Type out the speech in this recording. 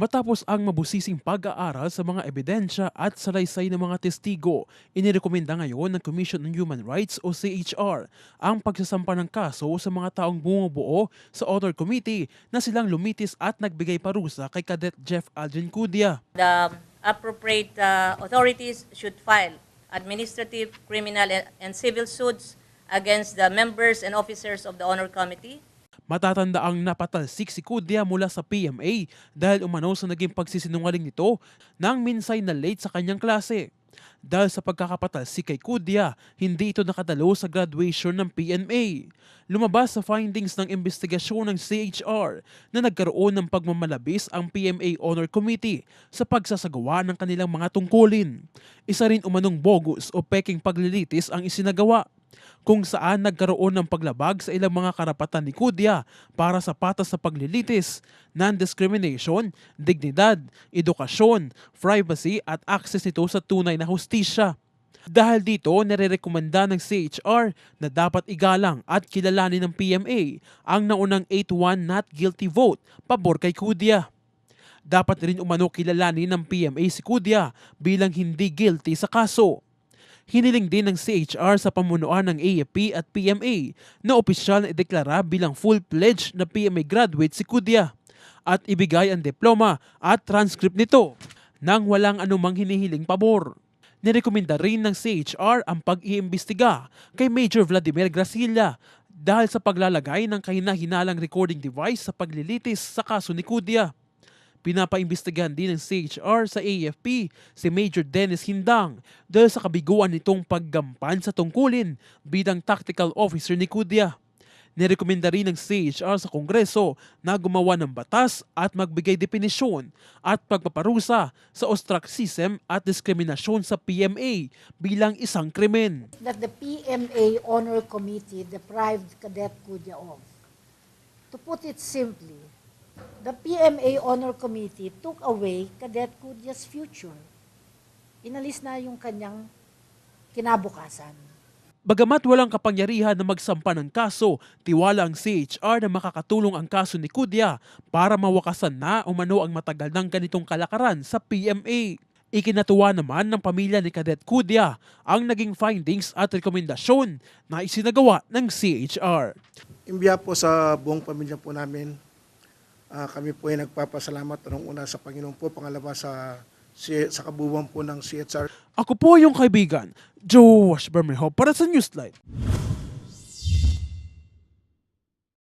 Matapos ang mabusising pag-aaral sa mga ebidensya at salaysay ng mga testigo, inirekomenda ngayon ng Commission on Human Rights o CHR ang pagsasampa ng kaso sa mga taong bumubuo sa Honor Committee na silang lumitis at nagbigay parusa kay Cadet Jeff Algen Cudia. the appropriate uh, authorities should file administrative, criminal, and civil suits against the members and officers of the Honor Committee Matatanda ang napatalsik si Cudia mula sa PMA dahil umano sa naging pagsisinungaling nito nang minsay na late sa kanyang klase. Dahil sa pagkakapatalsik kay Cudia, hindi ito nakadalo sa graduation ng PNA. Lumabas sa findings ng investigasyon ng CHR na nagkaroon ng pagmamalabis ang PMA Honor Committee sa pagsasagawa ng kanilang mga tungkulin. Isa rin umanong bogus o peking paglilitis ang isinagawa kung saan nagkaroon ng paglabag sa ilang mga karapatan ni Kudia para sa patas sa paglilitis, non-discrimination, dignidad, edukasyon, privacy at access nito sa tunay na hustisya. Dahil dito, nare-rekomenda ng CHR na dapat igalang at kilalanin ng PMA ang naunang 8-1 not guilty vote pabor kay Kudia. Dapat rin umano kilalanin ng PMA si Kudia bilang hindi guilty sa kaso. Hiniling din ng CHR sa pamunuan ng AFP at PMA na opisyal na ideklara bilang full-pledged na PMA graduate si Kudia at ibigay ang diploma at transcript nito nang walang anumang hinihiling pabor. Nirekomenda rin ng CHR ang pag-iimbestiga kay Major Vladimir Gracilla dahil sa paglalagay ng kahina-hinalang recording device sa paglilitis sa kaso ni Kudia. Pinapaimbestigahan din ng CHR sa AFP si Major Dennis Hindang dahil sa kabiguan nitong paggampan sa tungkulin bilang tactical officer ni Kudia. Nirekomenda rin ng CHR sa Kongreso na gumawa ng batas at magbigay definisyon at pagpaparusa sa ostracism at diskriminasyon sa PMA bilang isang krimen. that the PMA Honor Committee deprived Cadet Kudia of. To put it simply, the PMA Honor Committee took away Cadet Kudia's future. Inalis na yung kanyang kinabukasan. Bagamat walang kapangyarihan na magsampa ng kaso, tiwala ang CHR na makakatulong ang kaso ni Kudia para mawakasan na umano ang matagal ng ganitong kalakaran sa PMA. Ikinatuwa naman ng pamilya ni Cadet Kudia ang naging findings at rekomendasyon na isinagawa ng CHR. Imbiya po sa buong pamilya po namin. Ah, kami po ay nagpapasalamat ng una sa Panginoon po, pangalawa sa sa kabuuan po ng CHR. Ako po yung kaibigan, Josh Bermejo para sa Newsline.